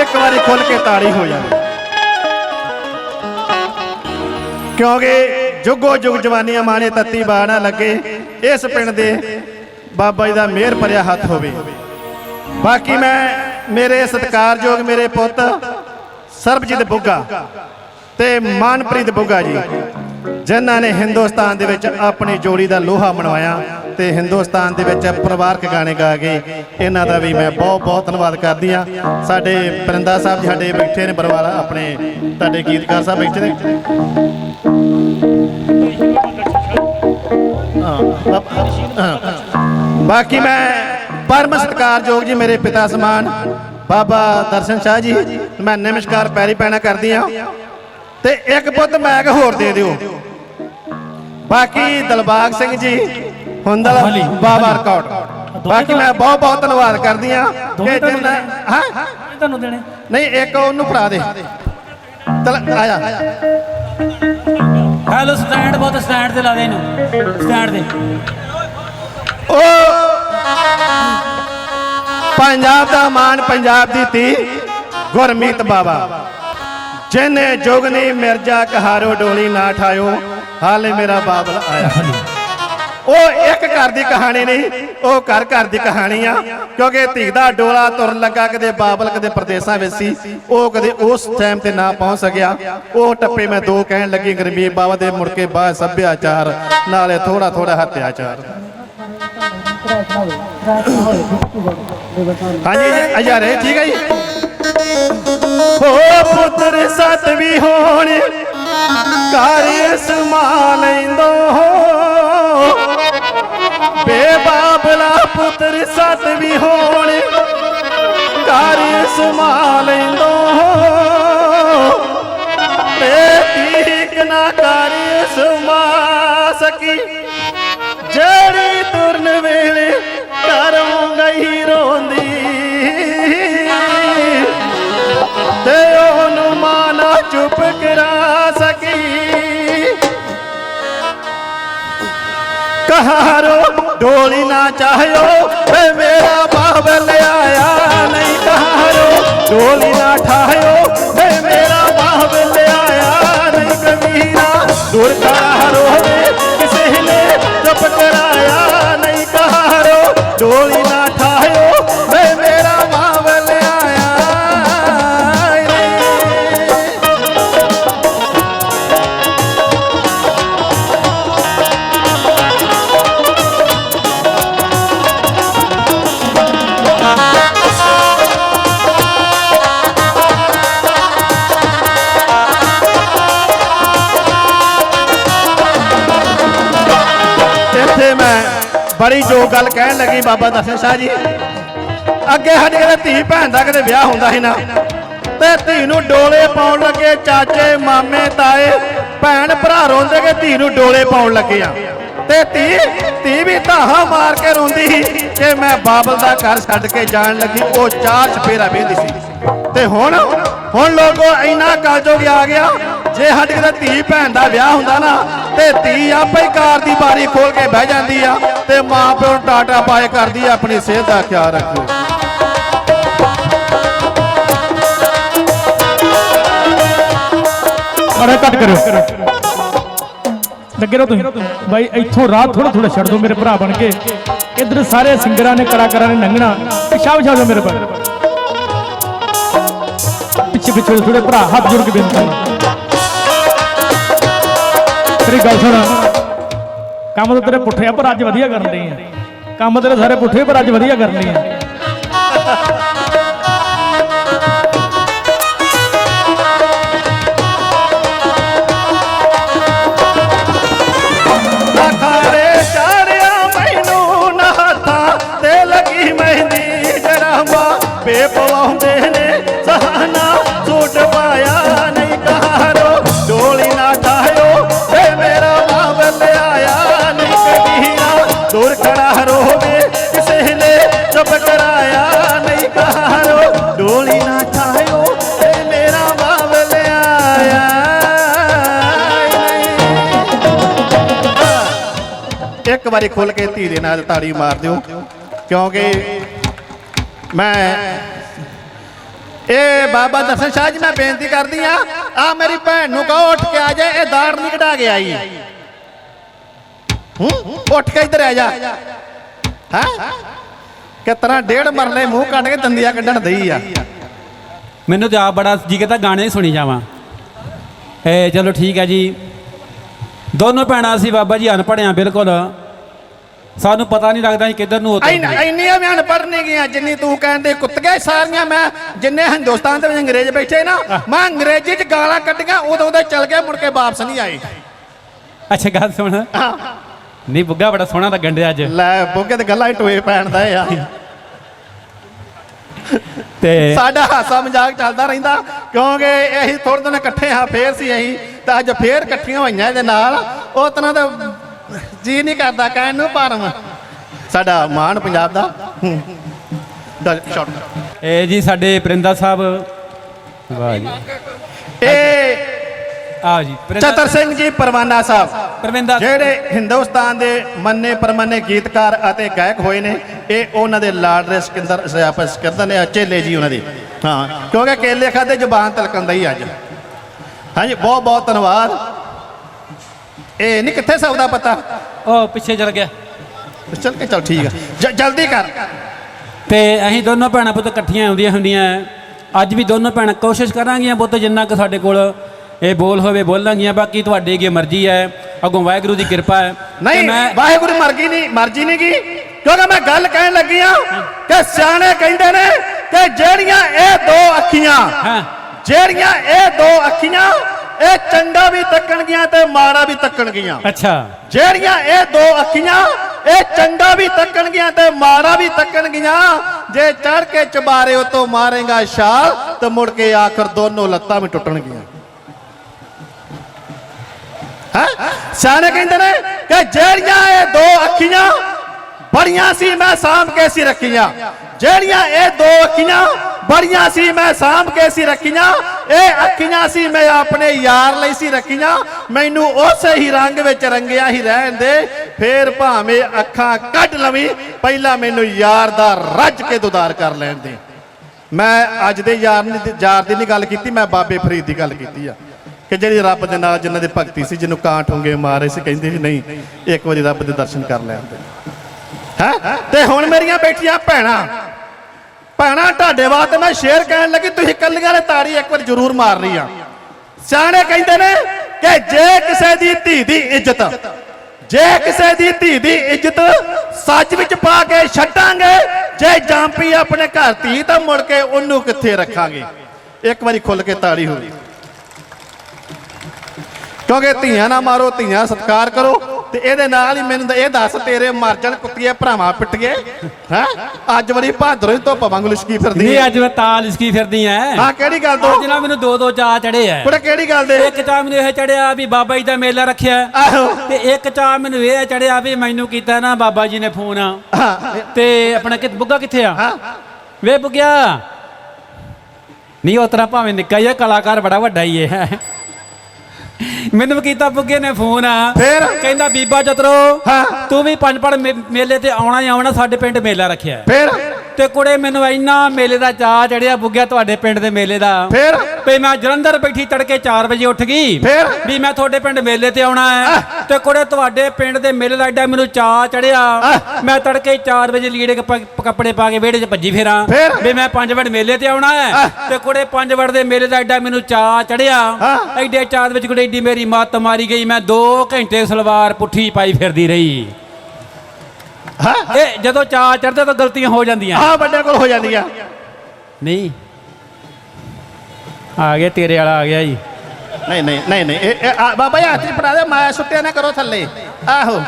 ਇੱਕ ਵਾਰੀ ਖੁੱਲ ਕੇ ਤਾੜੀ ਹੋ ਜਾਵੇ। ਕਿਉਂਕਿ ਜੁਗੋ ਜੁਗ ਜਵਾਨੀਆਂ ਮਾਣੇ ਤੱਤੀ ਬਾਣਾ ਲੱਗੇ, ਇਸ ਪਿੰਡ ਦੇ ਬਾਬਾ ਜੀ ਦਾ ਮਿਹਰ ਭਰਿਆ ਹੱਥ ਹੋਵੇ। ਬਾਕੀ ਮੈਂ ਮੇਰੇ ਸਤਿਕਾਰਯੋਗ ਮੇਰੇ ਪੁੱਤ ਸਰਬਜੀਤ ਬੁੱਗਾ ਤੇ ਮਾਨਪ੍ਰੀਤ ਬੁੱਗਾ ਜੀ, ਜਿਨ੍ਹਾਂ ਨੇ ਹਿੰਦੁਸਤਾਨ ਦੇ ਵਿੱਚ ਆਪਣੀ ਜੋੜੀ ਦਾ ਲੋਹਾ ਮਨਵਾਇਆ ਤੇ ਹਿੰਦੁਸਤਾਨ ਦੇ ਵਿੱਚ ਪਰਿਵਾਰਕ ਗਾਣੇ ਗਾ ਕੇ ਇਹਨਾਂ ਦਾ ਵੀ ਮੈਂ ਬਹੁਤ ਬਹੁਤ ਧੰਨਵਾਦ ਕਰਦੀ ਆ ਸਾਡੇ ਪਰਿੰਦਾ ਸਾਹਿਬ ਜੀ ਸਾਡੇ ਬੈਠੇ ਨੇ ਬਰਵਾਲਾ ਆਪਣੇ ਤੁਹਾਡੇ ਗੀਤਕਾਰ ਸਾਹਿਬ ਬੈਠੇ ਨੇ। ਬਾਕੀ ਮੈਂ ਪਰਮ ਸਤਿਕਾਰਯੋਗ ਜੀ ਮੇਰੇ ਪਿਤਾ ਸਮਾਨ, ਬਾਬਾ ਦਰਸ਼ਨ ਸ਼ਾਹ ਜੀ, ਮੈਂ ਨਮਸਕਾਰ ਪੈਰੀ ਪੈਣਾ ਕਰਦੀ ਆ ਤੇ ਇੱਕ ਪੁੱਤ ਮੈਗ ਹੋਰ ਦੇ ਦਿਓ। ਬਾਕੀ ਦਲਬਾਗ ਸਿੰਘ ਜੀ ਹੁੰਦਲ ਹਾਂਜੀ। ਬਾਬਾ ਰਿਕਾਰਡ ਬਾਕੀ ਮੈਂ ਬਹੁਤ ਬਹੁਤ ਧੰਨਵਾਦ ਕਰਦੀ ਆ ਕਿ ਜਿੰਨਾ ਹਾਂ? ਤੁਹਾਨੂੰ ਦੇਣੇ। ਨਹੀਂ ਇੱਕ ਉਹਨੂੰ ਫੜਾ ਦੇ। ਚਲ ਆਇਆ। ਹੈਲੋ ਸਟੈਂਡ ਬਹੁਤ ਸਟੈਂਡ ਤੇ ਲਾ ਦੇ ਇਹਨੂੰ। ਸਟੈਂਡ ਤੇ। ਉਹ ਪੰਜਾਬ ਦਾ ਮਾਨ ਪੰਜਾਬ ਦੀ ਧੀ ਗੁਰਮੀਤ ਬਾਬਾ ਜਿਨੇ ਜੋਗਨੀ ਮਿਰਜ਼ਾ ਕਹਾਰੋ ਡੋਲੀ ਨਾ ਠਾਇਓ ਹਾਲੇ ਮੇਰਾ ਬਾਬਲ ਆਇਆ। ਉਹ ਇੱਕ ਘਰ ਦੀ ਕਹਾਣੀ ਨਹੀਂ, ਉਹ ਘਰ ਘਰ ਦੀ ਕਹਾਣੀ ਆ। ਕਿਉਂਕਿ ਧੀ ਦਾ ਡੋਲਾ ਤੁਰਨ ਲੱਗਾ, ਕਦੇ ਬਾਬਲ, ਕਦੇ ਪ੍ਰਦੇਸਾਂ ਵਿੱਚ ਸੀ। ਉਹ ਕਦੇ ਉਸ ਟਾਈਮ ਤੇ ਨਾ ਪਹੁੰਚ ਸਕਿਆ। ਉਹ ਟੱਪੇ ਮੈਂ ਦੋ ਕਹਿਣ ਲੱਗੀ ਗਰਮੀਤ ਬਾਬਾ ਦੇ ਮੁੜ ਕੇ ਬਾਅਦ ਸੱਭਿਆਚਾਰ, ਨਾਲੇ ਥੋੜਾ ਥੋੜਾ ਹੱਤਿਆਚਾਰ। ਹਾਂਜੀ, ਅਜਾਰੇ, ਠੀਕ ਹੈ ਜੀ? ਹੋ ਪੁੱਤਰ, ਸਤ ਵੀ ਹੋਣ, ਘਰ ਸਮਾ ਲੈਂਦੋ ਬੇਬਾਬਲਾ ਹੋਣ ਘਰ ਸਮਾ ਲੈਂਦੋ ਤੇ ਤੀਕ ਨਾ ਕਰ ਸਮਾ ਸਕੀ। ਜਿਹੜੀ ਤੁਰਨ ਵੇਲੇ ਘਰੋਂ ਗਈ ਰੋਂਦੀ। ਤੇ ਉਹਨੂੰ ਮਾਂ ਨਾ ਚੁੱਪ ਕਰਾ ਸਕੀ। ਕਹਾਰੋ ਡੋਲੀ ਨਾ ਚਾਹਿਓ ਵੇ ਮੇਰਾ ਬਾਬਲ ਆਇਆ ਨਹੀਂ ਕਹਾਰੋ। ਡੋਲੀ ਨਾ ਠਾਹਿਓ ਵੇ ਮੇਰਾ ਬਾਬਲ ਆਇਆ ਨਹੀਂ ਕਬੀਰਾ। ਦੂਰ ਕਹਾਰੋ ਵੇ ਬੜੀ ਜੋ ਗੱਲ ਕਹਿਣ ਲੱਗੀ ਬਾਬਾ ਦਰਸ਼ਨ ਸ਼ਾਹ ਜੀ। ਅੱਗੇ ਸਾਡੇ ਕਿਤੇ ਧੀ ਭੈਣ ਦਾ ਕਿਤੇ ਵਿਆਹ ਹੁੰਦਾ ਸੀ ਨਾ। ਤੇ ਧੀ ਨੂੰ ਡੋਲੇ ਪਾਉਣ ਲੱਗੇ, ਚਾਚੇ, ਮਾਮੇ, ਤਾਏ, ਭੈਣ, ਭਰਾ ਰੋਂਦੇ ਕਿ ਧੀ ਨੂੰ ਡੋਲੇ ਪਾਉਣ ਲੱਗੇ ਆ। ਤੇ ਧੀ ਧੀ ਵੀ ਧਾਹਾਂ ਮਾਰ ਕੇ ਰੋਂਦੀ ਕਿ ਮੈਂ ਬਾਬਲ ਦਾ ਘਰ ਛੱਡ ਕੇ ਜਾਣ ਲੱਗੀ, ਉਹ ਚਾਰ ਚਪੇਰਾ ਵੇਂਦੀ ਸੀ। ਤੇ ਹੁਣ ਹੁਣ ਲੋਕੋ ਇੰਨਾ ਕਲਯੁਗ ਆ ਗਿਆ, ਜੇ ਸਾਡੇ ਕਿਤੇ ਧੀ ਭੈਣ ਦਾ ਵਿਆਹ ਹੁੰਦਾ ਨਾ ਤੇ ਧੀ ਆਪੇ ਕਾਰ ਦੀ ਬਾਰੀ ਖੋਲ ਕੇ ਬਹਿ ਜਾਂਦੀ ਆ ਤੇ ਮਾਂ ਪਿਓ ਨੂੰ ਟਾਟਾ ਪਾਏ ਕਰਦੀ ਆ, ਆਪਣੀ ਸਿਹਤ ਦਾ ਖਿਆਲ ਰੱਖੋ ਮਾੜਾ ਘੱਟ ਕਰਿਓ। ਲੱਗੇ ਰਹੋ ਤੁਸੀਂ। ਬਾਈ, ਇੱਥੋਂ ਰਾਹ ਥੋੜਾ ਥੋੜਾ ਛੱਡ ਦਿਓ ਮੇਰੇ ਭਰਾ ਬਣ ਕੇ। ਇਧਰ ਸਾਰੇ ਸਿੰਗਰਾਂ ਨੇ, ਕਲਾਕਾਰਾਂ ਨੇ ਲੰਘਣਾ ਪਿੱਛਾ ਵਿਛਾ ਦਿਓ ਮੇਰੇ ਭਰਾ। ਪਿੱਛੇ ਪਿੱਛੇ ਥੋੜੇ ਭਰਾ, ਹੱਥ ਜੋੜ ਕੇ ਬੇਨਤੀ। ਕਰਨਾ ਤੇਰੀ ਗੱਲ ਸੁਣ। ਕੰਮ ਤਾਂ ਤੇਰੇ ਪੁੱਠੇ ਆ, ਪਰ ਅੱਜ ਵਧੀਆ ਕਰਨ ਦੇ ਆ। ਕੰਮ ਤੇਰੇ ਸਾਰੇ ਪੁੱਠੇ, ਪਰ ਅੱਜ ਵਧੀਆ ਕਰਨ ਦੇ ਆ। ਇੱਕ ਵਾਰੀ ਖੁੱਲ ਕੇ ਧੀ ਦੇ ਨਾਲ ਤਾੜੀ ਮਾਰ ਦਿਓ। ਕਿਉਂਕਿ ਮੈਂ ਇਹ ਬਾਬਾ ਦਰਸ਼ਨ ਸ਼ਾਹ ਜੀ, ਮੈਂ ਬੇਨਤੀ ਕਰਦੀ ਆ ਆ ਮੇਰੀ ਭੈਣ ਨੂੰ ਕਹੋ, ਉੱਠ ਕੇ ਆ ਜਾ, ਇਹ ਦਾੜ ਨਹੀਂ ਕਢਾ ਕੇ ਆਈ। ਹੂੰ? ਉੱਠ ਕੇ ਇੱਧਰ ਆ ਜਾ। ਹੈ? ਕਿਤਨਾ ਡੇਢ ਮਰਲੇ ਮੂੰਹ ਕੱਢ ਕੇ ਦੰਦੀਆਂ ਕੱਢਣ ਦਈ ਆ। ਮੈਨੂੰ ਤੇ ਆਪ ਬੜਾ ਜੀ ਕਹਿੰਦਾ ਗਾਣੇ ਹੀ ਸੁਣੀ ਜਾਵਾਂ। ਏ ਚਲੋ ਠੀਕ ਹੈ ਜੀ। ਦੋਨੋਂ ਭੈਣਾਂ ਸੀ ਬਾਬਾ ਜੀ ਅਨਪੜ੍ਹ ਆ ਬਿਲਕੁਲ। ਸਾਨੂੰ ਪਤਾ ਨਹੀਂ ਲੱਗਦਾ ਸੀ ਕਿੱਧਰ ਨੂੰ ਉਤਰ ਇੰਨ- ਇੰਨੀਆਂ ਮੈਂ ਅਨਪੜ੍ਹ ਨਹੀਂ ਗਿਆ ਜਿੰਨੀ ਤੂੰ ਕਹਿੰਦੇ ਕੁੱਤਗੇ ਸਾਰੀਆਂ ਮੈਂ। ਜਿੰਨੇ ਹਿੰਦੁਸਤਾਨ ਦੇ ਵਿੱਚ ਅੰਗਰੇਜ਼ ਬੈਠੇ ਨਾ ਮੈਂ ਅੰਗਰੇਜ਼ੀ ਚ ਗਾਲਾਂ ਕੱਢੀਆਂ ਉਦੋਂ ਦੇ ਚਲ ਗਏ ਮੁੜ ਕੇ ਵਾਪਸ ਨਹੀਂ ਆਏ। ਅੱਛਾ ਗੱਲ ਸੁਣ। ਨਹੀਂ ਬੁੱਗਾ ਬੜਾ ਸੋਹਣਾ ਲੱਗਣ ਡਿਆ ਅੱਜ। ਲੈ ਬੋਗੇ ਤੇ ਗੱਲਾਂ ਹੀ ਟੋਏ ਪੈਣ ਦਾ ਆ। ਤੇ ਸਾਡਾ ਹਾਸਾ ਮਜ਼ਾਕ ਚੱਲਦਾ ਰਹਿੰਦਾ ਕਿਉਂਕਿ ਅਸੀਂ ਥੋੜੇ ਦਿਨ ਇਕੱਠੇ ਹਾਂ ਫੇਰ ਸੀ ਅਸੀਂ ਤਾਂ ਅੱਜ ਫੇਰ ਇਕੱਠੀਆਂ ਹੋਈਆਂ ਇਹਦੇ ਨਾਲ। ਉਹ ਤਰ੍ਹਾਂ ਦਾ ਜੀ ਨਹੀਂ ਕਰਦਾ ਕਹਿਣ ਨੂੰ ਪਰਮ ਸਾਡਾ ਮਾਣ ਪੰਜਾਬ ਦਾ। ਇਹ ਜੀ ਸਾਡੇ ਪ੍ਰਿੰਦਾ ਸਾਹਿਬ। ਵਾਹ ਜੀ। ਇਹ ਆ ਜੀ ਪ੍ਰਿੰਦਾ ਚਤਰ ਸਿੰਘ ਜੀ ਪਰਵਾਨਾ ਸਾਹਿਬ। ਪਰਵਿੰਦਰ ਜਿਹੜੇ ਹਿੰਦੁਸਤਾਨ ਦੇ ਮੰਨੇ ਪਰਮੰਨੇ ਗੀਤਕਾਰ ਅਤੇ ਗਾਇਕ ਹੋਏ ਨੇ ਇਹ ਉਹਨਾਂ ਦੇ ਲਾਡਲੇ ਸਿਕੰਦਰ ਸਿਆਪਸ ਸਿਕੰਦਰ ਨੇ ਚੇਲੇ ਜੀ ਉਹਨਾਂ ਦੇ। ਹਾਂ ਕਿਉਂਕਿ ਕੇਲੇ ਖਾਦੇ ਜ਼ੁਬਾਨ ਤਲਕਣ ਦਾ ਹੀ ਅੱਜ। ਹਾਂਜੀ ਬਹੁਤ ਬਹੁਤ ਧੰਨਵਾਦ। ਇਹ ਨਹੀਂ ਕਿੱਥੇ ਸਭ ਦਾ ਪਤਾ? ਉਹ ਪਿੱਛੇ ਚਲ ਗਿਆ। ਚੱਲ ਕੇ ਚੱਲ ਠੀਕ ਆ। ਜ- ਜਲਦੀ ਕਰ। ਤੇ ਅਸੀਂ ਦੋਨੋਂ ਭੈਣਾਂ ਪੁੱਤ ਇਕੱਠੀਆਂ ਆਉਂਦੀਆਂ ਹੁੰਦੀਆਂ ਅੱਜ ਵੀ ਦੋਨੋਂ ਭੈਣਾਂ ਕੋਸ਼ਿਸ਼ ਕਰਾਂਗੀਆਂ ਪੁੱਤ ਜਿੰਨਾ ਕੁ ਸਾਡੇ ਕੋਲ ਇਹ ਬੋਲ ਹੋਵੇ ਬੋਲਾਂਗੀਆਂ ਬਾਕੀ ਤੁਹਾਡੀ ਕੀ ਮਰਜ਼ੀ ਹੈ ਅਗੋਂ ਵਾਹਿਗੁਰੂ ਦੀ ਕਿਰਪਾ ਹੈ। ਤੇ ਨਹੀਂ ਮੈਂ ਵਾਹਿਗੁਰੂ ਮਰਜ਼ੀ ਨਹੀਂ ਮਰਜ਼ੀ ਨਹੀਂ ਕੀ ਕਿਉਂਕਿ ਮੈਂ ਗੱਲ ਕਹਿਣ ਲੱਗੀ ਆ ਕਿ ਸਿਆਣੇ ਕਹਿੰਦੇ ਨੇ ਕਿ ਜਿਹੜੀਆਂ ਇਹ ਦੋ ਅੱਖੀਆਂ ਹਾਂ। ਜਿਹੜੀਆਂ ਇਹ ਦੋ ਅੱਖੀਆਂ ਇਹ ਚੰਗਾ ਵੀ ਤੱਕਣਗੀਆਂ ਤੇ ਮਾੜਾ ਵੀ ਤੱਕਣਗੀਆਂ ਅੱਛਾ। ਜਿਹੜੀਆਂ ਇਹ ਦੋ ਅੱਖੀਆਂ ਇਹ ਚੰਗਾ ਵੀ ਤੱਕਣਗੀਆਂ ਤੇ ਮਾੜਾ ਵੀ ਤੱਕਣਗੀਆਂ ਜੇ ਚੜ ਕੇ ਚਬਾਰੇ ਉਤੋਂ ਮਾਰੇਗਾ ਛਾਲ ਤੇ ਮੁੜ ਕੇ ਆਖਰ ਦੋਨੋਂ ਲੱਤਾਂ ਵੀ ਟੁੱਟਣਗੀਆਂ ਹੈ? ਸਿਆਣੇ ਕਹਿੰਦੇ ਨੇ ਕਿ ਜਿਹੜੀਆਂ ਇਹ ਦੋ ਅੱਖੀਆਂ ਬੜੀਆਂ ਸੀ ਮੈਂ ਸਾਂਭ ਕੇ ਸੀ ਰੱਖੀਆਂ। ਜਿਹੜੀਆਂ ਇਹ ਦੋ ਅੱਖੀਆਂ ਬੜੀਆਂ ਸੀ ਮੈਂ ਸਾਂਭ ਕੇ ਸੀ ਰੱਖੀਆਂ ਇਹ ਅੱਖੀਆਂ ਸੀ, ਮੈਂ ਆਪਣੇ ਯਾਰ ਲਈ ਸੀ ਰੱਖੀਆਂ। ਮੈਨੂੰ ਉਸੇ ਹੀ ਰੰਗ ਵਿੱਚ ਰੰਗਿਆ ਹੀ ਰਹਿਣ ਦੇ। ਫੇਰ ਭਾਵੇਂ ਅੱਖਾਂ ਕੱਢ ਲਵੀਂ, ਪਹਿਲਾਂ ਮੈਨੂੰ ਯਾਰ ਦਾ ਰੱਜ ਕੇ ਦੁਦਾਰ ਕਰ ਲੈਣ ਦੇ। ਮੈਂ ਅੱਜ ਦੇ ਯਾਰ ਨੇ ਯਾਰ ਦੀ ਨਹੀਂ ਗੱਲ ਕੀਤੀ, ਮੈਂ ਬਾਬੇ ਫਰੀਦ ਦੀ ਗੱਲ ਕੀਤੀ ਆ। ਕਿ ਜਿਹੜੀ ਰੱਬ ਦੇ ਨਾਲ ਜਿਨ੍ਹਾਂ ਦੀ ਭਗਤੀ ਸੀ, ਜਿਹਨੂੰ ਕਾਂ ਠੁੰਗੇ ਮਾਰੇ ਸੀ, ਕਹਿੰਦੇ ਸੀ ਨਹੀਂ, ਇੱਕ ਵਾਰੀ ਰੱਬ ਦੇ ਦਰਸ਼ਨ ਕਰ ਲੈਣ ਦੇ। ਹੈ? ਤੇ ਹੁਣ ਮੇਰੀਆਂ ਬੈਠੀਆਂ ਭੈਣਾਂ ਭੈਣਾਂ, ਤੁਹਾਡੇ ਵਾਸਤੇ ਮੈਂ ਸ਼ੇਰ ਕਹਿਣ ਲੱਗੀ, ਤੁਸੀਂ ਕੱਲੀਆਂ ਨੇ ਤਾੜੀ ਇੱਕ ਵਾਰ ਜ਼ਰੂਰ ਮਾਰਨੀ ਆ। ਸਿਆਣੇ ਕਹਿੰਦੇ ਨੇ ਕਿ ਜੇ ਕਿਸੇ ਦੀ ਧੀ ਦੀ ਇੱਜ਼ਤ, ਜੇ ਕਿਸੇ ਦੀ ਧੀ ਦੀ ਇੱਜ਼ਤ ਸੱਚ ਵਿੱਚ ਪਾ ਕੇ ਛੱਡਾਂਗੇ, ਜੇ ਜਾਂਪੀ ਆਪਣੇ ਘਰ ਧੀ ਤਾਂ ਮੁੜ ਕੇ ਉਹਨੂੰ ਕਿੱਥੇ ਰੱਖਾਂਗੇ? ਇੱਕ ਵਾਰੀ ਖੁੱਲ ਕੇ ਤਾੜੀ ਹੋਵੇ। ਕਿਉਂਕਿ ਧੀਆਂ ਨਾ ਮਾਰੋ, ਧੀਆਂ ਸਤਿਕਾਰ ਕਰੋ। ਤੇ ਇਹਦੇ ਨਾਲ ਹੀ ਮੈਨੂੰ ਤਾਂ ਇਹ ਦੱਸ ਤੇਰੇ ਮਰ ਜਾਣ ਕੁੱਤੀਏ ਭਰਾਵਾਂ ਪਿੱਟੀਏ ਹੈ? ਅੱਜ ਬੜੀ ਭਾਦਰੋਂ ਹੀ ਧੁੱਪ ਵਾਂਗੂ ਲਿਸ਼ਕੀ ਫਿਰਦੀ ਨਹੀਂ ਹੈ ਅੱਜ ਮੈਂ ਤਾਂ ਲਿਸਕੀ ਫਿਰਦੀ ਐ। ਹਾਂ ਕਿਹੜੀ ਗੱਲ ਤੋਂ? ਅੱਜ ਨਾ ਮੈਨੂੰ ਦੋ ਦੋ ਚਾਹ ਚੜੇ ਐ। ਕੁੜੇ ਕਿਹੜੀ ਗੱਲ ਦੇ? ਇੱਕ ਚਾਹ ਮੈਨੂੰ ਇਹ ਚੜਿਆ ਵੀ ਬਾਬਾ ਜੀ ਦਾ ਮੇਲਾ ਰੱਖਿਆ। ਆਹੋ। ਤੇ ਇੱਕ ਚਾਹ ਮੈਨੂੰ ਇਹ ਚੜਿਆ ਵੀ ਮੈਨੂੰ ਕੀਤਾ ਨਾ ਬਾਬਾ ਜੀ ਨੇ ਫੋਨ। ਤੇ ਆਪਣਾ ਕਿ ਬੁੱਗਾ ਕਿੱਥੇ ਆ? ਵੇ ਬੁੱਗਿਆ। ਨਹੀਂ ਉਹ ਤਰ੍ਹਾਂ ਭਾਵੇਂ ਨਿੱਕਾ ਹੀ ਕਲਾਕਾਰ ਬੜਾ ਵੱਡਾ ਹੀ ਹੈ ਮੈਨੂੰ ਕੀਤਾ ਬੁੱਗੇ ਨੇ ਫੋਨ ਆ ਫੇਰ? ਕਹਿੰਦਾ ਬੀਬਾ ਜਤਰੋ ਹਾਂ। ਤੂੰ ਵੀ ਪੰਜ ਪੜ ਮੇਲੇ ਤੇ ਆਉਣਾ ਹੀ ਆਉਣਾ ਸਾਡੇ ਪਿੰਡ ਮੇਲਾ ਰੱਖਿਆ ਹੈ। ਫੇਰ ਤੇ ਕੁੜੇ ਮੈਨੂੰ ਇੰਨਾ ਮੇਲੇ ਦਾ ਚਾਹ ਚੜਿਆ ਬੁੱਗਿਆ ਤੁਹਾਡੇ ਪਿੰਡ ਦੇ ਮੇਲੇ ਦਾ। ਫੇਰ? ਤੇ ਮੈਂ ਜਲੰਧਰ ਬੈਠੀ ਤੜਕੇ 4 ਵਜੇ ਉੱਠ ਗਈ। ਫੇਰ? ਵੀ ਮੈਂ ਤੁਹਾਡੇ ਪਿੰਡ ਮੇਲੇ ਤੇ ਆਉਣਾ ਹੈ। ਤੇ ਕੁੜੇ ਤੁਹਾਡੇ ਪਿੰਡ ਦੇ ਮੇਲੇ ਦਾ ਐਡਾ ਮੈਨੂੰ ਚਾਹ ਚੜਿਆ। ਮੈਂ ਤੜਕੇ 4 ਵਜੇ ਲੀੜੇ ਕੱਪ- ਕੱਪੜੇ ਪਾ ਕੇ ਵਿਹੜੇ 'ਚ ਭੱਜੀ ਫਿਰਾਂ? ਵੀ ਮੈਂ 5 ਵਜੇ ਮੇਲੇ ਤੇ ਆਉਣਾ ਹੈ। ਤੇ ਕੁੜੇ 5 ਵਜੇ ਦੇ ਮੇਲੇ ਦਾ ਐਡਾ ਮੈਨੂੰ ਚਾਹ ਚੜਿਆ। ਐਡੇ ਚਾਹ ਵਿੱਚ ਕੁੜੇ ਏਡੀ ਮੇਰੀ ਮੱਤ ਮਾਰੀ ਗਈ। ਮੈਂ 2 ਘੰਟੇ ਸਲਵਾਰ ਪੁੱਠੀ ਪਾਈ ਫਿਰਦੀ ਰਹੀ। ਹਾਂ? ਇਹ ਜਦੋਂ ਚਾਹ ਚੜਦਾ ਤਾਂ ਗਲਤੀਆਂ ਹੋ ਜਾਂਦੀਆਂ। ਆ ਵੱਡੇ ਕੋਲ ਹੋ ਜਾਂਦੀਆਂ। ਨਹੀਂ। ਆ ਗਿਆ ਤੇਰੇ ਵਾਲਾ ਆ ਗਿਆ ਜੀ। ਨਹੀਂ ਨਹੀਂ ਨਹੀਂ ਨਹੀਂ ਇਹ- ਇਹ- ਆ, ਬਾਬਾ ਜੀ ਹੱਥ 'ਚ ਫੜਾ ਦੇ ਮੈਂ ਸੁੱਟਿਆ ਨਾ ਕਰੋ ਥੱਲੇ। ਆਹੋ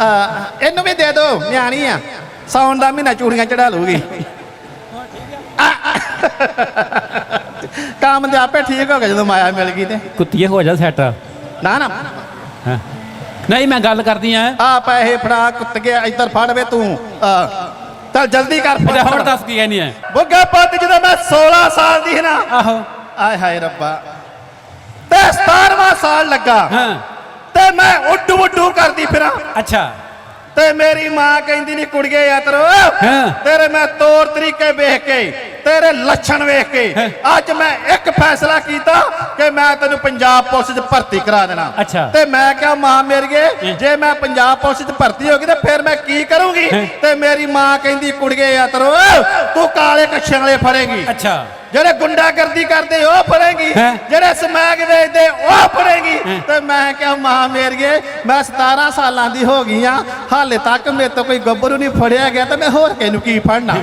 ਆ, ਇਹਨੂੰ ਵੀ ਦੇ ਦਿਓ ਨਿਆਣੀ ਆ। ਸੌਣ ਦਾ ਮਹੀਨਾ ਚੂੜੀਆਂ ਚੜਾ ਲੂਗੀ ਆ। ਕੰਮ ਦੇ ਆਪੇ ਠੀਕ ਹੋ ਗਿਆ ਜਦੋਂ ਮਾਇਆ ਮਿਲ ਗਈ ਤੇ। ਕੁੱਤੀਏ ਹੋ ਜਾ ਸੈਟ। ਨਾ ਨਾ। ਹਾਂ। ਨਹੀਂ ਮੈਂ ਗੱਲ ਕਰਦੀ ਆ। ਆ ਪੈਸੇ ਫੜਾ ਕੁੱਤ ਗਿਆ ਇੱਧਰ ਫੜ ਵੇ ਤੂੰ। ਆ ਚੱਲ ਜਲਦੀ ਕਰ ਹੁਣ ਦੱਸ ਕੀ ਕਹਿੰਦੀ ਐ? ਬੁੱਗਾ ਪੁੱਤ ਜਦੋਂ ਮੈਂ 16 ਸਾਲ ਦੀ ਨਾ ਆਹੋ। ਆਏ ਹਾਏ ਰੱਬਾ। ਤੇ 17ਵਾਂ ਸਾਲ ਲੱਗਾ। ਹਾਂ। ਤੇ ਮੈਂ ਉੱਡੂ ਉੱਡੂ ਕਰਦੀ ਫਿਰਾਂ। ਅੱਛਾ। ਤੇ ਮੇਰੀ ਮਾਂ ਕਹਿੰਦੀ ਨਹੀਂ ਕੁੜੀਏ ਯਾਤਰੋ। ਤੇਰੇ ਮੈਂ ਤੌਰ ਤਰੀਕੇ ਵੇਖ ਕੇ ਤੇਰੇ ਲੱਛਣ ਵੇਖ ਕੇ। ਅੱਜ ਮੈਂ ਇੱਕ ਫੈਸਲਾ ਕੀਤਾ ਕਿ ਮੈਂ ਤੈਨੂੰ ਪੰਜਾਬ ਪੁਲਿਸ 'ਚ ਭਰਤੀ ਕਰਾ ਦੇਣਾ। ਤੇ ਮੈਂ ਕਿਹਾ ਮਾਂ ਮੇਰੀਏ ਜੇ। ਮੈਂ ਪੰਜਾਬ ਪੁਲਿਸ 'ਚ ਭਰਤੀ ਹੋ ਗਈ ਤੇ ਫਿਰ ਮੈਂ ਕੀ ਕਰੂੰਗੀ? ਤੇ ਮੇਰੀ ਮਾਂ ਕਹਿੰਦੀ ਕੁੜੀਏ ਯਾਤਰੋ ਤੂੰ ਕਾਲੇ ਕੱਛਿਆਂ ਵਾਲੇ ਫੜੇਂਗੀ। ਅੱਛਾ। ਜਿਹੜੇ ਗੁੰਡਾਗਰਦੀ ਕਰਦੇ ਉਹ ਫੜੇਗੀ? ਜਿਹੜੇ ਸਮੈਕ ਵੇਚਦੇ ਉਹ ਫੜੇਗੀ। ਤੇ ਮੈਂ ਕਿਹਾ ਮਾਂ ਮੇਰੀਏ ਮੈਂ 17 ਸਾਲਾਂ ਦੀ ਹੋ ਗਈ ਆ। ਹਾਲੇ ਤੱਕ ਮੇਰੇ ਤੋਂ ਕੋਈ ਗੱਭਰੂ ਨਹੀਂ ਫੜਿਆ ਗਿਆ ਤੇ ਮੈਂ ਹੋਰ ਕਿਹਨੂੰ ਕੀ ਫੜਨਾ?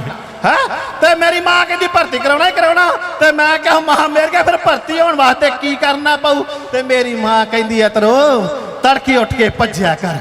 ਹੈ? ਤੇ ਮੇਰੀ ਮਾਂ ਕਹਿੰਦੀ, ਭਰਤੀ ਕਰਾਉਣਾ ਹੀ ਕਰਾਉਣਾ। ਤੇ ਮੈਂ ਕਿਹਾ, ਮਾਂ, ਮੇਰੇ ਕੇ ਫਿਰ ਭਰਤੀ ਹੋਣ ਵਾਸਤੇ ਕੀ ਕਰਨਾ ਪਊ? ਤੇ ਮੇਰੀ ਮਾਂ ਕਹਿੰਦੀ ਐ ਤਰੋ ਤੜਕੀ ਉੱਠ ਕੇ ਭੱਜਿਆ ਕਰ।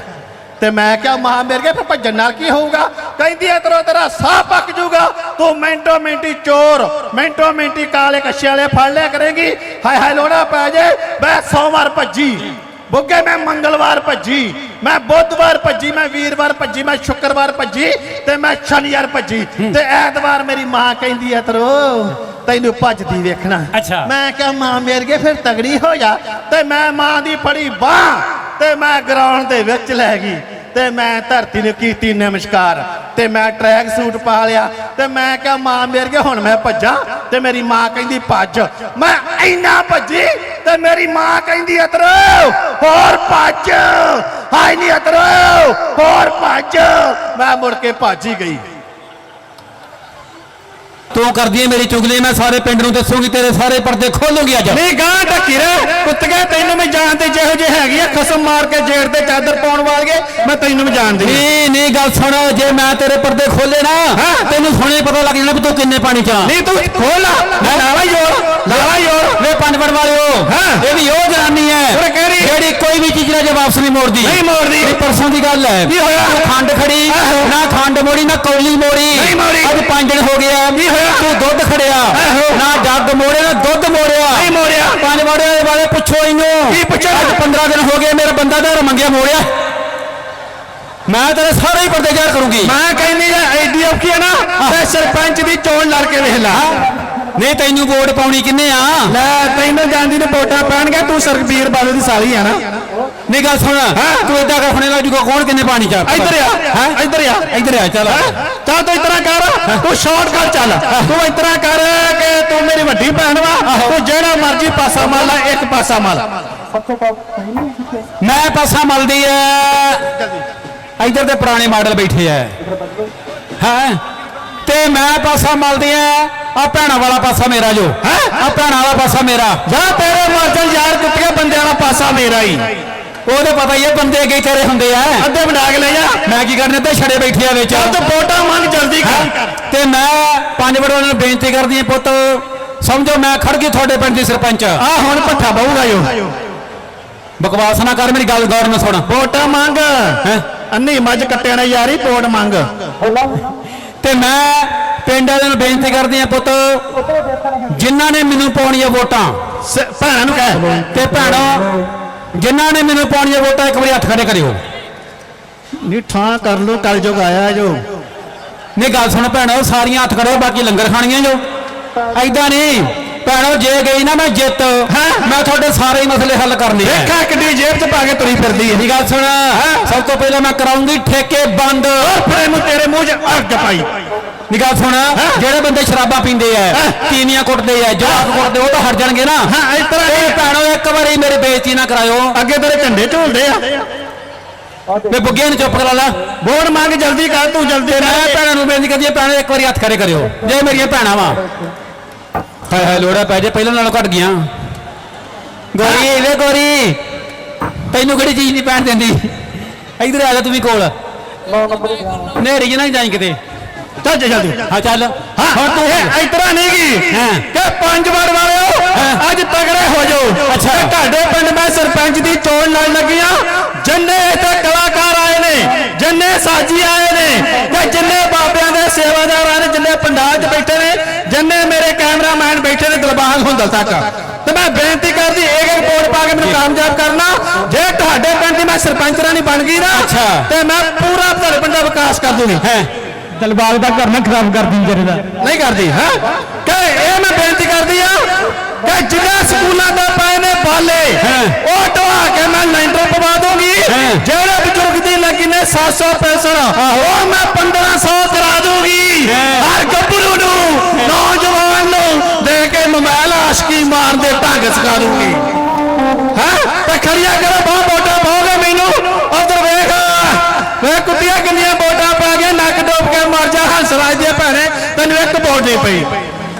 ਤੇ ਮੈਂ ਕਿਹਾ, ਮਾਂ, ਮੇਰੇ ਕੇ ਫਿਰ ਭੱਜਣ ਨਾਲ ਕੀ ਹੋਊਗਾ? ਕਹਿੰਦੀ ਐ ਤਰੋ ਤੇਰਾ ਸਾਹ ਪੱਕ ਜੂਗਾ ਤੂੰ ਮਿੰਟੋ ਮਿੰਟੀ ਚੋਰ, ਮਿੰਟੋ ਮਿੰਟੀ ਕਾਲੇ ਕੱਛੇ ਵਾਲੇ ਫੜ ਲਿਆ ਕਰੇਗੀ। ਹਾਏ ਹਾਏ ਲੋੜਾ ਪੈ ਜੇ ਮੈਂ ਸੋਮਵਾਰ ਭੱਜੀ। ਬੁੱਗੇ ਮੈਂ ਮੰਗਲਵਾਰ ਭੱਜੀ ਮੈਂ ਬੁੱਧਵਾਰ ਭੱਜੀ ਮੈਂ ਵੀਰਵਾਰ ਭੱਜੀ ਮੈਂ ਸ਼ੁੱਕਰਵਾਰ ਭੱਜੀ ਤੇ ਮੈਂ ਸ਼ਨੀਵਾਰ ਭੱਜੀ ਤੇ ਐਤਵਾਰ ਮੇਰੀ ਮਾਂ ਕਹਿੰਦੀ ਐ ਤਰੋ ਤੈਨੂੰ ਭੱਜਦੀ ਵੇਖਣਾ। ਮੈਂ ਕਿਹਾ ਮਾਂ ਮੇਰੇ ਕੇ ਫਿਰ ਤਗੜੀ ਹੋ ਜਾ। ਤੇ ਮੈਂ ਮਾਂ ਦੀ ਫੜੀ ਬਾਹ ਤੇ ਮੈਂ ਗਰਾਊਂਡ ਦੇ ਵਿੱਚ ਲੈ ਗਈ। ਤੇ ਮੈਂ ਧਰਤੀ ਨੂੰ ਕੀਤੀ ਨਮਸਕਾਰ। ਤੇ ਮੈਂ ਟਰੈਕ ਸੂਟ ਪਾ ਲਿਆ। ਤੇ ਮੈਂ ਕਿਹਾ, ਮਾਂ ਮੇਰੇ ਕੇ ਹੁਣ ਮੈਂ ਭੱਜਾਂ ਤੇ ਮੇਰੀ ਮਾਂ ਕਹਿੰਦੀ, ਭੱਜ। ਮੈਂ ਇੰਨਾ ਭੱਜੀ ਤੇ ਮੇਰੀ ਮਾਂ ਕਹਿੰਦੀ, ਅਤਰੋ, ਹੋਰ ਭੱਜ। ਹਾਏ ਨਹੀਂ ਅਤਰੋ, ਹੋਰ ਭੱਜ। ਮੈਂ ਮੁੜ ਕੇ ਭੱਜ ਹੀ ਗਈ। ਤੂੰ ਕਰਦੀ ਹੈ ਮੇਰੀ ਚੁਗਲੀ ਮੈਂ ਸਾਰੇ ਪਿੰਡ ਨੂੰ ਦੱਸੂਗੀ ਤੇਰੇ ਸਾਰੇ ਪਰਦੇ ਖੋਲੂਗੀ ਅੱਜ ਨਹੀਂ ਗਾਂ ਢੱਕੀ ਰਹਿ ਕੁੱਤਗੇ ਤੈਨੂੰ ਮੈਂ ਜਾਣਦੇ ਜਿਹੋ ਜਿਹੇ ਹੈਗੀ ਆ ਖਸਮ ਮਾਰ ਕੇ ਜੇੜ ਤੇ ਚਾਦਰ ਪਾਉਣ ਵਾਲੇ ਮੈਂ ਤੈਨੂੰ ਵੀ ਜਾਣਦੀ ਨਹੀਂ ਨਹੀਂ ਗੱਲ ਸੁਣ ਜੇ ਮੈਂ ਤੇਰੇ ਪਰਦੇ ਖੋਲੇ ਨਾ। ਤੈਨੂੰ ਸੁਣੇ ਪਤਾ ਲੱਗ ਜਾਣਾ ਵੀ ਤੂੰ ਕਿੰਨੇ ਪਾਣੀ ਚ ਨਹੀਂ ਤੂੰ ਖੋਲ ਮੈਂ ਲਾਵਾ ਜੋਰ ਲਾਵਾ ਜੋਰ ਵੇ ਪੰਜ ਵੜ ਵਾਲਿਓ ਹਾਂ। ਇਹ ਵੀ ਉਹ ਜਨਾਨੀ ਹੈ? ਜਿਹੜੀ ਕੋਈ ਵੀ ਚੀਜ਼ ਨਾ ਜੇ ਵਾਪਸ ਨਹੀਂ ਮੋੜਦੀ ਨਹੀਂ ਮੋੜਦੀ। ਇਹ ਪਰਸੋਂ ਦੀ ਗੱਲ ਹੈ ਕੀ ਹੋਇਆ? ਖੰਡ ਖੜੀ ਮੋੜੀ ਨਾ ਕੌਲੀ ਮੋੜੀ। ਅੱਜ ਪੰਜ ਦਿਨ ਹੋ ਗਏ ਆ। ਕੀ ਹੋਇਆ? ਤੂੰ ਦੁੱਧ ਖੜਿਆ। ਨਾ ਜੱਗ ਮੋੜਿਆ ਨਾ ਦੁੱਧ ਮੋੜਿਆ। ਨਹੀਂ ਮੋੜਿਆ। ਪੰਜ ਵੜੇ ਵਾਲੇ ਪੁੱਛੋ ਇਹਨੂੰ। ਕੀ ਪੁੱਛਿਆ? ਅੱਜ 15 ਦਿਨ ਹੋ ਗਏ ਮੇਰਾ ਬੰਦਾ ਤੇ ਮੰਗਿਆ ਮੋੜਿਆ। ਮੈਂ ਤੇਰੇ ਸਾਰੇ ਹੀ ਪਰਦੇ ਜ਼ਾਹਰ ਕਰੂੰਗੀ। ਮੈਂ ਕਹਿੰਦੀ ਆ ਐਡੀ ਔਖੀ ਆ ਨਾ ਤੇ ਸਰਪੰਚ ਦੀ ਚੋਣ ਲੜ ਕੇ ਵੇਖ ਲੈ। ਨਹੀਂ ਤੈਨੂੰ ਵੋਟ ਪਾਉਣੀ ਕਿੰਨੇ ਆ? ਲੈ ਤੈਨੂੰ ਜਾਂਦੀ ਨੇ ਵੋਟਾਂ ਪੈਣਗੇ ਤੂੰ ਸਰਬੀਰ ਬਾਦਲ ਦੀ ਸਾਲੀ ਆ ਨਾ। ਨਹੀਂ ਗੱਲ ਸੁਣ। ਤੂੰ ਏਦਾਂ ਕਰ ਹੁਣੇ ਲੱਗ ਜੂਗਾ ਕੌਣ ਕਿੰਨੇ ਪਾਣੀ ਚ ਇੱਧਰ ਆ ਹੈਂ? ਇੱਧਰ ਆ ਇੱਧਰ ਆ। ਚੱਲ। ਚੱਲ ਤੂੰ ਇਤਨਾ ਕਰ ਤੂੰ ਸ਼ਾਰਟਕਟ ਚੱਲ। ਤੂੰ ਇਤਨਾ ਕਰ ਕਿ ਤੂੰ ਮੇਰੀ ਵੱਡੀ ਭੈਣ ਵਾ। ਤੂੰ ਜਿਹੜਾ ਮਰਜ਼ੀ ਪਾਸਾ ਮਾਰ ਲੈ ਇੱਕ ਪਾਸਾ ਮਾਰ। ਮੈਂ ਪਾਸਾ ਮਲਦੀ ਐ। ਇੱਧਰ ਦੇ ਪੁਰਾਣੇ ਮਾਡਲ ਬੈਠੇ ਐ। ਹੈ? ਤੇ ਮੈਂ ਪਾਸਾ ਮਲਦੀ ਐ ਆ ਭੈਣਾਂ ਵਾਲਾ ਪਾਸਾ ਮੇਰਾ ਜੋ। ਹੈ? ਆ ਭੈਣਾਂ ਵਾਲਾ ਪਾਸਾ ਮੇਰਾ। ਜਾ ਤੇਰੇ ਮਰਜ਼ਲ ਯਾਰ ਕੁੱਤੀਆਂ ਬੰਦਿਆਂ ਦਾ ਪਾਸਾ ਮੇਰਾ ਹੀ। ਉਹਦੇ ਪਤਾ ਹੀ ਐ ਬੰਦੇ ਅੱਗੇ ਤੇਰੇ ਹੁੰਦੇ ਐ ਅੱਧੇ ਵਡਾ ਕੇ ਲੈ ਜਾ। ਮੈਂ ਕੀ ਕਰਨੇ ਤੇ ਛੜੇ ਬੈਠੇ ਆ ਵਿੱਚ। ਤੂੰ ਵੋਟਾਂ ਮੰਗ ਜਲਦੀ ਕਰ। ਤੇ ਮੈਂ ਪੰਜ ਵੜੋਂ ਨੂੰ ਬੇਨਤੀ ਕਰਦੀ ਹਾਂ ਪੁੱਤ ਸਮਝੋ ਮੈਂ ਖੜ ਗਈ ਤੁਹਾਡੇ ਪਿੰਡ ਦੀ ਸਰਪੰਚ। ਆ ਹੁਣ ਪੱਠਾ ਬਹੂਗਾ ਜੋ। ਬਕਵਾਸ ਨਾ ਕਰ ਮੇਰੀ ਗੱਲ ਗੌਰ ਨਾਲ ਸੁਣ। ਵੋਟਾਂ ਮੰਗ। ਹੈਂ? ਅੰਨੀ ਮੱਝ ਕੱਟਿਆ ਨਾ ਯਾਰੀ ਵੋਟ ਮੰਗ। ਤੇ ਮੈਂ ਪਿੰਡ ਵਾਲਿਆਂ ਨੂੰ ਬੇਨਤੀ ਕਰਦੀ ਹਾਂ ਪੁੱਤ ਜਿਨ੍ਹਾਂ ਨੇ ਮੈਨੂੰ ਪਾਉਣੀਆਂ ਵੋਟਾਂ। ਭੈਣਾਂ ਨੂੰ ਕਹਿ। ਤੇ ਭੈਣੋ ਜਿਨ੍ਹਾਂ ਨੇ ਮੈਨੂੰ ਪਾਉਣੀਆਂ ਵੋਟਾਂ ਇੱਕ ਵਾਰੀ ਹੱਥ ਖੜੇ ਕਰਿਓ। ਨੀ ਠਾਂ ਕਰ ਲੋ ਕਲ ਜੋਗ ਆਇਆ ਜੋ। ਨਹੀਂ ਗੱਲ ਸੁਣ ਭੈਣੋ ਸਾਰੀਆਂ ਹੱਥ ਖੜੋ ਬਾਕੀ ਲੰਗਰ ਖਾਣੀਆਂ ਜੋ। ਐਦਾਂ ਨਹੀਂ ਭੈਣੋ ਜੇ ਗਈ ਨਾ ਮੈਂ ਜਿੱਤ ਮੈਂ ਤੁਹਾਡੇ ਸਾਰੇ ਹੀ ਮਸਲੇ ਹੱਲ ਕਰਨੇ ਆ। ਦੇਖਾ ਕਿੱਡੀ ਜੇਬ 'ਚ ਪਾ ਕੇ ਤੁਰੀ ਫਿਰਦੀ ਹੈ। ਮੇਰੀ ਗੱਲ ਸੁਣ ਸਭ ਤੋਂ ਪਹਿਲਾਂ ਮੈਂ ਕਰਾਉਂਗੀ ਠੇਕੇ ਬੰਦ। ਫਿਰ ਨੂੰ ਤੇਰੇ ਮੂੰਹ 'ਚ ਅੱਗ ਪਾਈ। ਨਿਗਾਹ ਸੁਣ ਜਿਹੜੇ ਬੰਦੇ ਸ਼ਰਾਬਾਂ ਪੀਂਦੇ ਐ ਤੀਵੀਆਂ ਕੁੱਟਦੇ ਐ ਜਵਾਕ ਕੁੱਟਦੇ ਉਹ ਤਾਂ ਹਟ ਜਾਣਗੇ ਨਾ। ਹਾਂ, ਇਸ ਤਰ੍ਹਾਂ ਇਹ ਭੈਣੋ ਇੱਕ ਵਾਰੀ ਮੇਰੀ ਬੇਇੱਜ਼ਤੀ ਨਾ ਕਰਾਇਓ। ਅੱਗੇ ਤੇਰੇ ਝੰਡੇ ਝੂਲਦੇ ਆ। ਮੈਂ ਬੁੱਗਿਆਂ ਨੂੰ ਚੁੱਪ ਕਰਾ ਲਾ। ਵੋਟ ਮੰਗ ਜਲਦੀ ਕਰ ਤੂੰ ਜਲਦੀ ਮੈਂ ਭੈਣਾਂ ਨੂੰ ਬੇਨਤੀ ਕਰਦੀ ਹਾਂ ਭੈਣੋ ਇੱਕ ਵਾਰੀ ਹੱਥ ਖੜੇ ਕਰਿਓ। ਜੇ ਮੇਰੀਆਂ ਭੈਣਾਂ ਵਾ। ਹਾਏ ਹਾਏ ਲੋੜਾ ਪੈ ਜੇ ਪਹਿਲਾਂ ਨਾਲੋਂ ਘਟ ਗਿਆ ਗੋਰੀ ਵੇ ਗੋਰੀ ਤੈਨੂੰ ਕਿਹੜੀ ਚੀਜ਼ ਨਹੀਂ ਪੈਣ ਦਿੰਦੀ? ਇੱਧਰ ਆ ਜਾ ਤੂੰ ਵੀ ਕੋਲ। ਨੇਰੀ ਨਾ ਜਾਈ ਕਿਤੇ। ਚੱਲ ਜਾ ਜਲਦੀ ਹਾਂ ਚੱਲ। ਹਾਂ ਹੁਣ ਤੂੰ ਇਹ ਇਤਰਾ ਨਹੀਂ ਗਈ ਹਾਂ। ਕਿ ਪੰਜ ਵਾਰ ਵਾਲਿਓ ਹਾਂ। ਅੱਜ ਤਗੜੇ ਹੋ ਜਾਓ। ਅੱਛਾ। ਤੇ ਤੁਹਾਡੇ ਪਿੰਡ ਮੈਂ ਸਰਪੰਚ ਦੀ ਚੋਣ ਲੜ ਲੱਗੀਆਂ ਜਿੰਨੇ ਇੱਥੇ ਕਲਾਕਾਰ ਆਏ ਨੇ ਜਿੰਨੇ ਸਾਜੀ ਆਏ ਨੇ ਤੇ ਜਿੰਨੇ ਬਾਬਿਆਂ ਦੇ ਸੇਵਾਦਾਰ ਆਏ ਨੇ ਜਿੰਨੇ ਪੰਡਾਲ 'ਚ ਬੈਠੇ ਨੇ ਜਿੰਨੇ ਮੇਰੇ ਕੈਮਰਾਮੈਨ ਬੈਠੇ ਨੇ ਦਿਲਬਾਗ ਹੁੰਦਲ ਤੱਕ। ਤੇ ਮੈਂ ਬੇਨਤੀ ਕਰਦੀ ਇੱਕ ਵੋਟ ਪਾ ਕੇ ਮੈਨੂੰ ਕਾਮਯਾਬ ਕਰਨਾ। ਜੇ ਤੁਹਾਡੇ ਪਿੰਡ ਦੀ ਮੈਂ ਸਰਪੰਚ ਰਾਣੀ ਬਣ ਗਈ ਨਾ ਅੱਛਾ। ਤੇ ਮੈਂ ਪੂਰਾ ਤੁਹਾਡੇ ਪਿੰਡ ਦਾ ਵਿਕਾਸ ਕਰ ਦੂੰਗੀ। ਹੈ। ਦਿਲਬਾਗ ਦਾ ਘਰ ਨਾ ਖਰਾਬ ਕਰ ਦਿੰਦੇ ਜਰੇ ਦਾ। ਨਹੀਂ ਕਰਦੀ ਹੈ? ਕਿ ਇਹ ਮੈਂ ਬੇਨਤੀ ਕਰਦੀ ਆ ਕਿ ਜਿੰਨੇ ਸਕੂਲਾਂ ਤੋਂ ਪਏ ਨੇ ਬਾਲੇ। ਉਹ ਢਵਾ ਕੇ ਮੈਂ ਲੈਂਟਰ ਪਵਾ ਦੂੰਗੀ। ਜਿਹੜੇ ਬਜ਼ੁਰਗ ਦੀ ਲੱਗੀ ਨੇ 700 ਪੈਸਣ ਉਹ ਮੈਂ 1500 ਕਰਾ ਦੂੰਗੀ ਹਰ ਗੱਭਰੂ ਨੂੰ ਨੌਜਵਾਨ ਨੂੰ ਦੇ ਕੇ ਮੋਬਾਈਲ ਆਸ਼ਕੀ ਮਾਰਨ ਦੇ ਢੰਗ ਸਿਖਾ ਦੂੰਗੀ ਹੈ? ਤੇ ਖੜੀਆਂ ਕਰੋ ਬਹੁਤ ਵੋਟਾਂ ਪਾਓਗੇ ਮੈਨੂੰ ਉਧਰ ਵੇਖ ਵੇ ਕੁੱਤੀਆਂ ਕਿੰਨੀਆਂ